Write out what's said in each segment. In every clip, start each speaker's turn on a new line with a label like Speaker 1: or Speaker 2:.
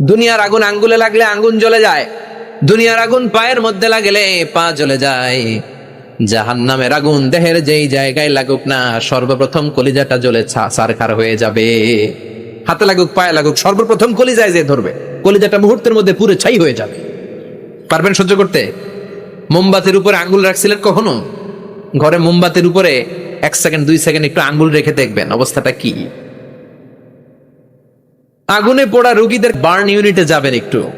Speaker 1: দুনিয়ার আগুন আঙ্গুলে লাগলে আঙ্গুন জ্বলে যায়। দুনিয়ার আগুন পায়ের মধ্যে লাগলে পা জ্বলে যায়। জাহান নামের আগুন দেহের যেই জায়গায় লাগুক না, সর্বপ্রথম কলিজাটা জ্বলে সারখার হয়ে যাবে। হাতে লাগুক, পায়ে লাগুক, সর্বপ্রথম কলিজায় যে ধরবে, কলিজাটা মুহূর্তের মধ্যে পুরো ছাই হয়ে যাবে। পারবেন সহ্য করতে? মোমবাতির উপরে আঙ্গুল রাখছিলেন কখনো? ঘরে মোমবাতির উপরে এক সেকেন্ড, দুই সেকেন্ড একটু আঙ্গুল রেখে দেখবেন, অবস্থাটা কি? আগুনে পোড়া রোগীদের বার্ন ইউনিটে যাবেন একটু।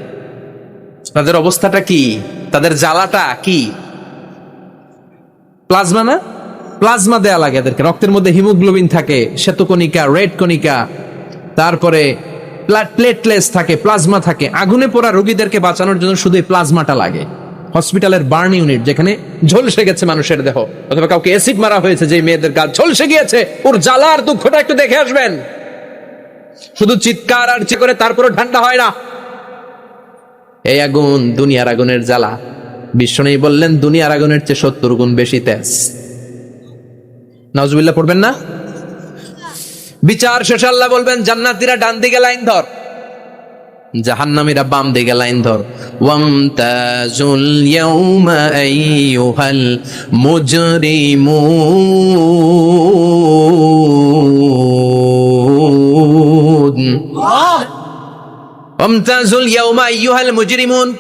Speaker 1: তাদের অবস্থাটা কি? তাদের জ্বালাটা কি? প্লাজমা না? প্লাজমা দেয়া লাগে এদেরকে। রক্তের মধ্যে হিমোগ্লোবিন থাকে, শ্বেতকণিকা, রেড কণিকা, তারপরে প্লেটলেস থাকে, প্লাজমা থাকে। আগুনে পোড়া রোগীদেরকে বাঁচানোর জন্য শুধু এই প্লাজমাটা লাগে। হসপিটালের বার্ন ইউনিট যেখানে ঝলসে গেছে মানুষের দেহ। অথবা কাউকে অ্যাসিড মারা হয়েছে যে মেয়েদের গাছ ঝলসে গিয়েছে, ওর জ্বালার দুঃখটা একটু দেখে আসবেন। শুধু চিৎকার আর চি করে তারপরে ঠান্ডা হয় না। এই আগুন দুনিয়ার আগুনের জ্বালা। বিষ্ণু বললেন, দুনিয়ার আগুনের চেয়ে সত্তর গুণ বেশি তেজ। নজবিল্লা পড়বেন না? বিচার শেষে আল্লাহ বলবেন, জান্নাতীরা ডান দিকে লাইন ধর। জাহান্নামীরা বাম দিকে লাইন ধর। ওয়ামতাজুল ইয়াউমা আইয়ুহাল মুজরিমুন। ওয়ামতাজুল ইয়াউমা আইয়ুহাল মুজরিমুন।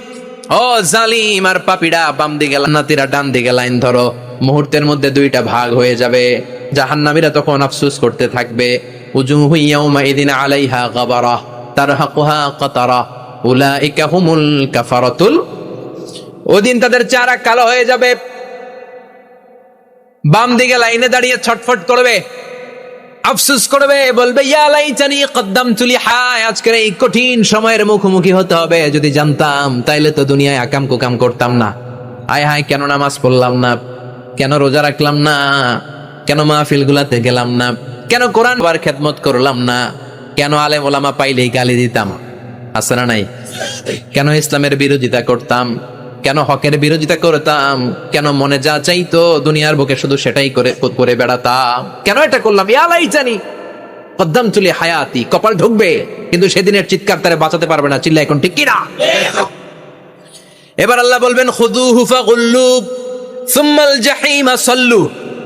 Speaker 1: ও জালিম আর পাপিড়া, বাম দিকে জান্নাতীরা ডান দিকে লাইন ধরো। মুহূর্তের মধ্যে দুইটা ভাগ হয়ে যাবে। জাহান্নামীরা তখন আফসোস করতে থাকবে। ইদিন আলাইহা গাবারা হুমুল কাফারাতুল। ওদিন তাদের চারা কালো হয়ে যাবে। বাম দিকে লাইনে দাঁড়িয়ে ছটফট করবে। আফসোস করবে, বলবে, ইয়া লাইতানি কদ্দাম তুলি হায় আজকের এই কঠিন সময়ের মুখোমুখি হতে হবে। যদি জানতাম, তাইলে তো দুনিয়ায় আকাম কুকাম করতাম না। আয় হায়, কেন নামাজ পড়লাম না? কেন রোজা রাখলাম না? কেন মাহফিল গুলাতে গেলাম না? কেন কোরআন বার খেদমত করলাম না? কেন আলেম ওলামা পাইলেই গালি দিতাম? আছে না নাই? কেন ইসলামের বিরোধিতা করতাম? কেন হকের বিরোধিতা করতাম? কেন মনে যা চাইতো দুনিয়ার বুকে শুধু সেটাই করে করে বেড়াতাম? কেন এটা করলাম? ইয়ালাই জানি কদ্দাম তুলি হায়াতি, কপাল ঢুকবে, কিন্তু সেদিনের চিৎকার তারে বাঁচাতে পারবে না চিল্লা এখন ঠিক কিনা এবার আল্লাহ বলবেন খুদু হুফা গুল্লু সুম্মাল জাহিমা সল্লু।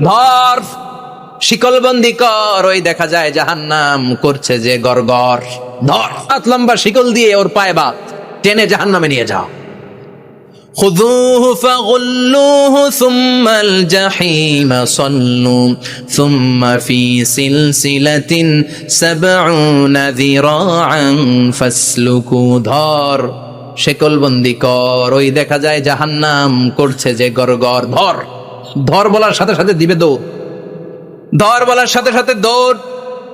Speaker 1: ধর, শিকলবন্দি কর, ওই দেখা যায় জাহান্নাম করছে যে গরগর ধর, হাত লম্বা শিকল দিয়ে ওর পায়ে বাত টেনে জাহান্নামে নিয়ে যাও। خذوه فغلوه ثم الجحيم صلوا ثم في سلسلة سبعون ذراعا فاسلكوا ধর শেকলবন্দি কর ওই দেখা যায় জাহান্নাম করছে যে গরগর ধর ধর বলার সাথে সাথে দিবে দৌড় ধর বলার সাথে সাথে দৌড়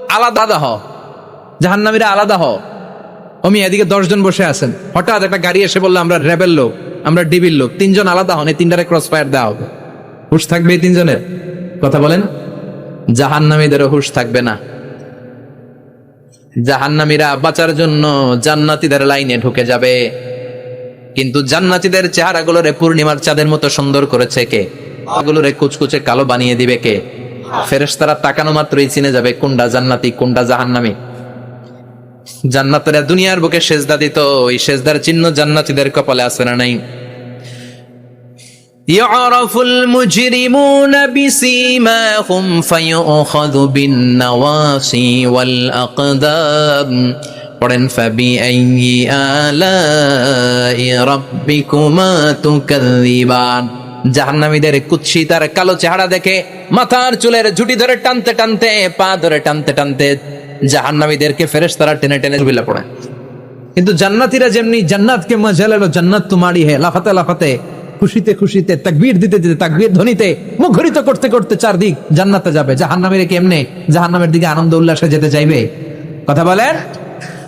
Speaker 1: আলাদা হ জাহান্নামীরা আলাদা হ অমি এদিকে দশজন বসে আছেন হঠাৎ একটা গাড়ি এসে বললো আমরা রেবেল লোক আমরা ডিবির লোক, তিনজন আলাদা হন, এই তিনটারে ক্রস ফায়ার দেওয়া হবে। হুশ থাকবে এই তিনজনের? কথা বলেন। জাহান্নামীদেরও হুশ থাকবে না। জাহান্নামীরা বাঁচার জন্য জান্নাতীদের লাইনে ঢুকে যাবে। কিন্তু জান্নাতীদের চেহারাগুলোরে পূর্ণিমার চাঁদের মতো সুন্দর করেছে কে? গুলোরে কুচকুচে কালো বানিয়ে দিবে কে? ফেরেশতারা তাকানো মাত্রই চিনে যাবে, কোনটা জান্নাতি, কোনটা জাহান্নামী। জান্নাতেরা দুনিয়ার বুকে সেজদা দিত ওই সেজদার চিহ্ন জান্নাতীদের কপালে আছে না নাই يعرف المجرمون بسيماهم فيؤخذ بالنواصي والأقدام পড়েন فبأي آلاء ربكما تكذبان জাহান্নামীদের কুৎসি তার কালো চেহারা দেখে মাথার চুলের ঝুটি ধরে টানতে টানতে পা ধরে টানতে টানতে জাহান্নামীদেরকে ফেরেস তারা টেনে টেনে বিলা পড়ে। কিন্তু জান্নাতিরা যেমনি জান্নাতকে মজা লেলো জান্নাত তোমারই হে, লাফাতে লাফাতে, খুশিতে খুশিতে, তাকবীর দিতে দিতে, তাকবীর ধ্বনিতে মুখরিত করতে করতে চারদিক জান্নাতে যাবে। জাহান্নামীরা কেমনে? জাহান্নামের দিকে আনন্দ উল্লাসে যেতে চাইবে? কথা বলেন?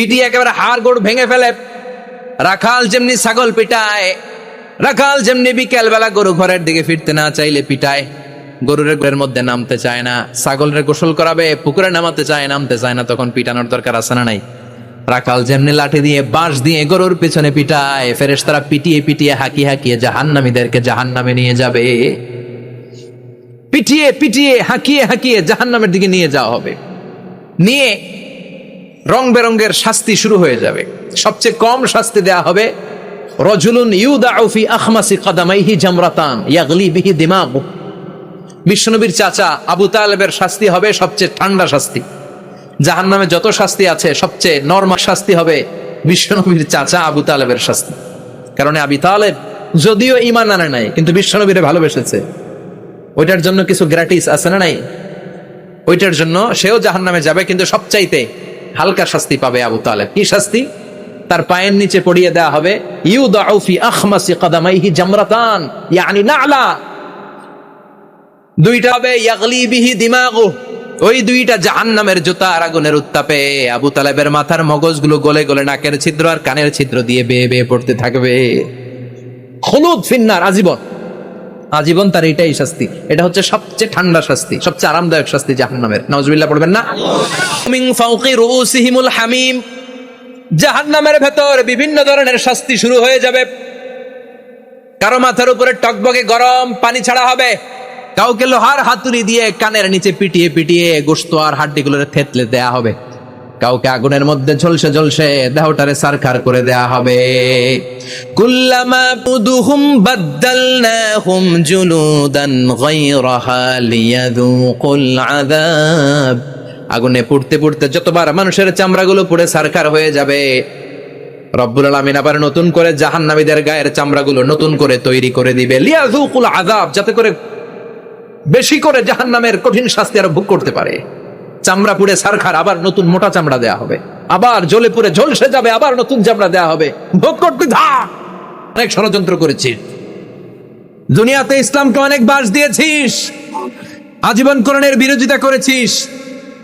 Speaker 1: পিটিয়ে একেবারে হাড় গোড় ভেঙে ফেলে। রাখাল যেমনি ছাগল পিটায়, রাখাল যেমনি বিকেল বেলা গরু ঘরের দিকে ফিরতে না চাইলে পিটায়। গরুর ঘরের মধ্যে নামতে চায় না, ছাগলের গোসল করাবে, পুকুরে নামাতে চায়, নামতে চায় না, তখন পিটানোর দরকার আছে না নাই। রাখাল যেমনি লাঠি দিয়ে, বাঁশ দিয়ে গরুর পিছনে পিটায় ফেরেশ তারা পিটিয়ে পিটিয়ে হাঁকিয়ে হাঁকিয়ে জাহান্নামীদেরকে জাহান্নামে নিয়ে যাবে। পিটিয়ে পিটিয়ে হাঁকিয়ে হাঁকিয়ে জাহান্নামের দিকে নিয়ে যাওয়া হবে। নিয়ে রং বেরঙ্গের শাস্তি শুরু হয়ে যাবে। সবচেয়ে কম শাস্তি দেয়া হবে, রজুলুন ইউদাউ ফি আখমাসি কাদামাইহি জামরাতান, ইয়াগলি বিহি দিমাগ। বিশ্বনবীর চাচা আবু তালেবের শাস্তি হবে সবচেয়ে ঠান্ডা শাস্তি। জাহান্নামে যত শাস্তি আছে, সবচেয়ে নরমাল শাস্তি হবে বিশ্বনবীর চাচা আবু তালেবের শাস্তি। কারণ আবি তালেব যদিও ইমান আনে নাই, কিন্তু বিশ্বনবীরে ভালোবেসেছে। ওইটার জন্য কিছু গ্র্যাটিস আছে না নাই? ওইটার জন্য সেও জাহান নামে যাবে, কিন্তু সবচাইতে হালকা শাস্তি পাবে আবু তালেব। কি শাস্তি? তার পায়ের নিচে পড়িয়ে দেওয়া হবে ইউ দাউফি আখমাসি কাদামাইহি জামরাতান ইয়ানি নালা। দুইটা হবে, ইয়াগলি বিহি দিমাগু ওই দুইটা জাহান্নামের জুতা আর আগুনের উত্তাপে। আবু তালেবের মাথার মগজগুলো গলে গলে নাকের ছিদ্র আর কানের ছিদ্র দিয়ে বেয়ে বেয়ে পড়তে থাকবে। হলুদ ফিন্নার আজীবন। আজীবন তার এটাই শাস্তি। এটা হচ্ছে সবচেয়ে ঠান্ডা শাস্তি, সবচেয়ে আরামদায়ক শাস্তি জাহান্নামের। নজবিল্লাহ পড়বেন না? হামিম। জাহান্নামের ভেতর বিভিন্ন ধরনের শাস্তি শুরু হয়ে যাবে। কারও মাথার উপরে টকবকে গরম পানি ছাড়া হবে। কাউকে লোহার হাতুড়ি দিয়ে কানের নিচে পিটিয়ে পিটিয়ে গোস্ত আর হাড্ডিগুলোরে থেতলে দেয়া হবে। কাউকে আগুনের মধ্যে ঝলসে ঝলসে দেহটারে সারখার করে দেয়া হবে। কুল্লামা বুদুহুম বাদ্দালনাহুম জুলুদান গায়রাহা লিয়াযুকুল আযাব। আগুনে পুড়তে পুড়তে যতবার মানুষের চামড়াগুলো পুড়ে সারখার হয়ে যাবে, রব্বুল আলামিন আবার নতুন করে জাহান্নামীদের গায়ের চামড়াগুলো নতুন করে তৈরি করে দিবে। লিয়াযুকুল আযাব, যাতে করে বেশি করে জাহান্নামের কঠিন শাস্তি আরও ভোগ করতে পারে। চামড়া পুড়ে সারখার, আবার নতুন মোটা চামড়া দেয়া হবে। আবার জ্বলে পুড়ে ঝলসে যাবে, আবার নতুন চামড়া দেয়া হবে। ভোগ করতে থাক অনেক ষড়যন্ত্র করেছিস দুনিয়াতে ইসলামকে অনেক বাস দিয়েছিস। আজীবন করণের বিরোধিতা করেছিস।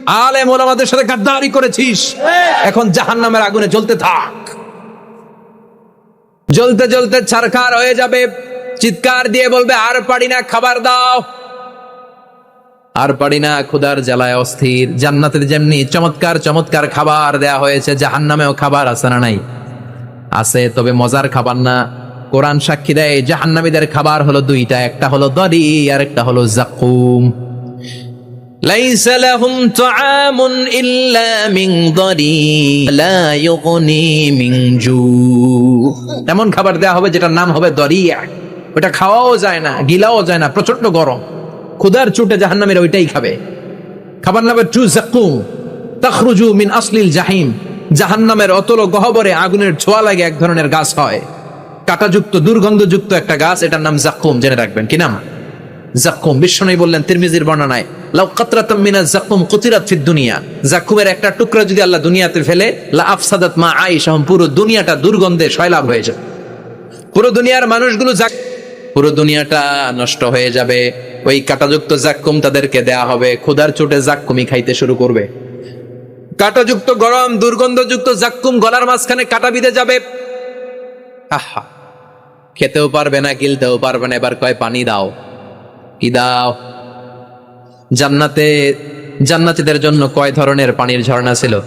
Speaker 1: আলেম ওলামাদের সাথে গাদ্দারি করেছিস। এখন জাহান্নামের আগুনে জ্বলতে থাক। জ্বলতে জ্বলতে ছারখার হয়ে যাবে। চিৎকার দিয়ে বলবে, আর পারি না, খাবার দাও। আর পারি না ক্ষুদার জ্বালায় অস্থির জান্নাতের যেমনি চমৎকার চমৎকার খাবার দেয়া হয়েছে জাহান্নামেও খাবার আছে না নাই আছে তবে মজার খাবার না কোরআন সাক্ষী দেয় জাহান্নামীদের খাবার হলো দুইটা একটা হলো দরি আর একটা হলো জাকুম ليس لهم طعام إلا من ضريع لا يغني من جوع এমন খাবার দেয়া হবে যেটার নাম হবে দরিয়া ওটা খাওয়াও যায় না গিলাও যায় না প্রচন্ড গরম ক্ষুদার চুটে জাহান্নামের ওইটাই খাবে। খাবার নামে টু জাকুম তখরুজু মিন আসলিল জাহিম। জাহান্নামের অতল গহবরে আগুনের ছোঁয়া লাগে এক ধরনের গাছ হয়। কাটাযুক্ত, দুর্গন্ধযুক্ত একটা গাছ, এটার নাম জাকুম জেনে রাখবেন। কি নাম? জাকুম বিশ্বনবী বললেন তিরমিজির বর্ণনায়, লাউ কাতরাতাম মিনা জাকুম কুতিরাত ফিদ দুনিয়া। জাকুমের একটা টুকরা যদি আল্লাহ দুনিয়াতে ফেলে, লা আফসাদাত মা আইশা পুরো দুনিয়াটা দুর্গন্ধে শয়লাভ হয়ে যাবে পুরো দুনিয়ার মানুষগুলো জাক পুরো দুনিয়াটা নষ্ট হয়ে যাবে। ওই কাটাযুক্ত জাক্কুম তাদেরকে দেয়া হবে। ক্ষুধার চোটে জাক্কুমি খাইতে শুরু করবে। কাটাযুক্ত গরম, দুর্গন্ধযুক্ত জাক্কুম গলার মাঝখানে কাটা বিঁধে যাবে। আহা, খেতেও পারবে না, গিলতেও পারবে না। এবার কয়, পানি দাও, কি দাও? জান্নাতে, জান্নাতীদের জন্য কয় ধরনের পানির ঝর্ণা ছিল?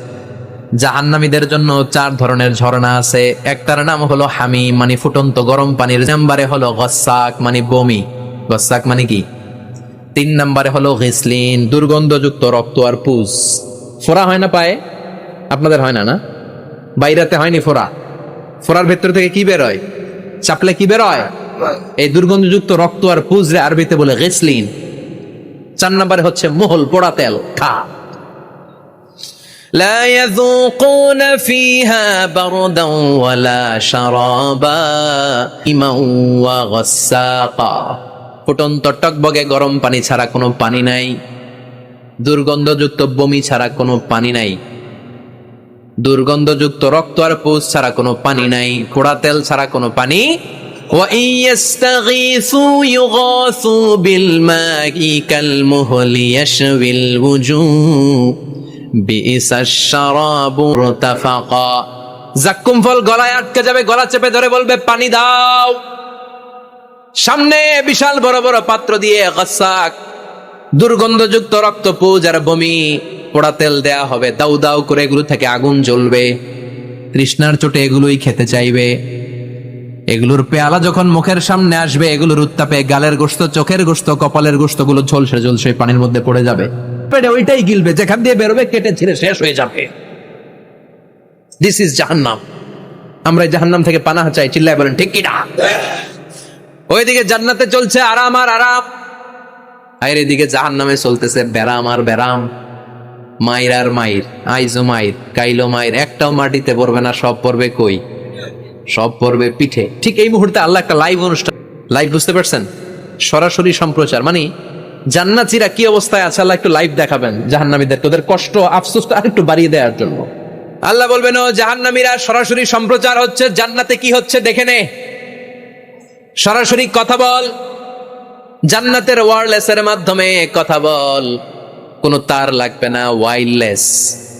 Speaker 1: জাহান্নামীদের জন্য চার ধরনের ঝর্ণা আছে। একটার নাম হলো হামি মানে ফুটন্ত গরম পানির। নাম্বারে হলো গসাক মানে বমি। গসাক মানে কি? তিন নাম্বারে হলো ঘিসলিন দুর্গন্ধযুক্ত রক্ত আর পুষ ফোরা হয় না পায়ে? আপনাদের হয় না না? বাইরাতে হয়নি ফোরা ফোরার ভেতর থেকে কি বেরোয়? চাপলে কি বেরোয়? এই দুর্গন্ধযুক্ত রক্ত আর পুজ রে আরবিতে বলে গেসলিন। চার নাম্বারে হচ্ছে মোহল পোড়া তেল, খা। لا يذوقون فيها بردا ولا شرابا إما وغساقا ফুটন্ত টকবগে গরম পানি ছাড়া কোনো পানি নাই দুর্গন্ধযুক্ত বমি ছাড়া কোনো পানি নাই দুর্গন্ধযুক্ত রক্ত আর পুষ ছাড়া কোনো পানি নাই পোড়া তেল ছাড়া কোনো পানি وإن يستغيثوا يغاثوا بالماء كالمهل يشوي الوجوه বিইসাশ শারাবু মুরতাফাকা ফল গলায় আটকে যাবে, গলা চেপে ধরে বলবে, পানি দাও। সামনে বিশাল বড় বড় পাত্র দিয়ে গাসাক, দুর্গন্ধযুক্ত রক্ত পুজ আর বমি, পোড়া তেল দেয়া হবে। দাউ দাউ করে এগুলো থেকে আগুন জ্বলবে। তৃষ্ণার চোটে এগুলোই খেতে চাইবে। এগুলোর পেয়ালা যখন মুখের সামনে আসবে, এগুলোর উত্তাপে গালের গোস্ত চোখের গোস্ত কপালের গোস্তগুলো ঝলসে ঝলসে পানির মধ্যে পড়ে যাবে। পেটে ওইটাই গিলবে, যেখান দিয়ে বেরোবে, কেটে ছিঁড়ে শেষ হয়ে যাবে। দিস ইজ জাহান্নাম। আমরা জাহান্নাম থেকে পানাহ চাই, চিল্লায় বলেন, ঠিক কিনা? ওইদিকে জান্নাতে চলছে আরাম আর আরাম। আর এদিকে চলতেছে ব্যারাম আর ব্যারাম। মাইর আর মাইর, আইজো মাইর, কাইলো মাইর, একটাও মাটিতে পড়বে না, সব পড়বে কই? সব পড়বে পিঠে। ঠিক এই মুহূর্তে আল্লাহ একটা লাইভ অনুষ্ঠান লাইভ বুঝতে পারছেন? সরাসরি সম্প্রচার মানে জান্নাতিরা কি অবস্থায় আছে? আল্লাহ একটু লাইভ দেখাবেন, জাহান্নামীদের। ওদের কষ্ট আফসোসটা আরেকটু বাড়িয়ে দেওয়ার জন্য। আল্লাহ বলবেন, ও জাহান্নামীরা, সরাসরি সম্প্রচার হচ্ছে, জান্নাতে কি হচ্ছে দেখে নে। সরাসরি কথা বল। জান্নাতের ওয়ারলেস এর মাধ্যমে কথা বল। কোনো তার লাগবে না ওয়াইরলেস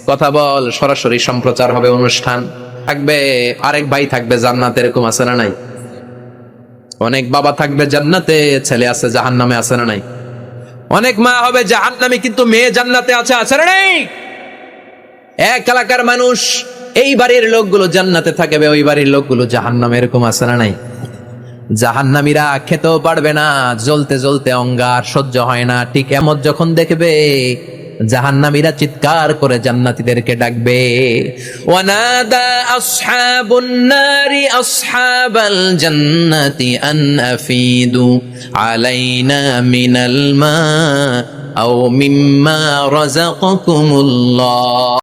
Speaker 1: কথা বল, সরাসরি সম্প্রচার হবে অনুষ্ঠান। থাকবে, আরেক ভাই থাকবে জান্নাতে, এরকম আছে না নাই? অনেক বাবা থাকবে জান্নাতে, ছেলে আছে জাহান নামে আছে না নাই? অনেক মা হবে জাহান নামে কিন্তু মেয়ে জান্নাতে আছে আছে নেই? এক এলাকার মানুষ, এই বাড়ির লোকগুলো জান্নাতে থাকবে, ওই বাড়ির লোকগুলো জাহান নামে এরকম আছে না নাই? জাহান্নামীরা খেতেও পারবে না, জ্বলতে জ্বলতে অঙ্গার সহ্য হয় না, ঠিক এমত যখন দেখবে জাহান্নামীরা চিৎকার করে জান্নাতীদেরকে ডাকবে। ওয়ানাদা আসহাবুন নারি আসহাবাল জান্নাতি আন আফিদু আলাইনা মিনাল মা আও মিম্মা রাযাকাকুমুল্লাহ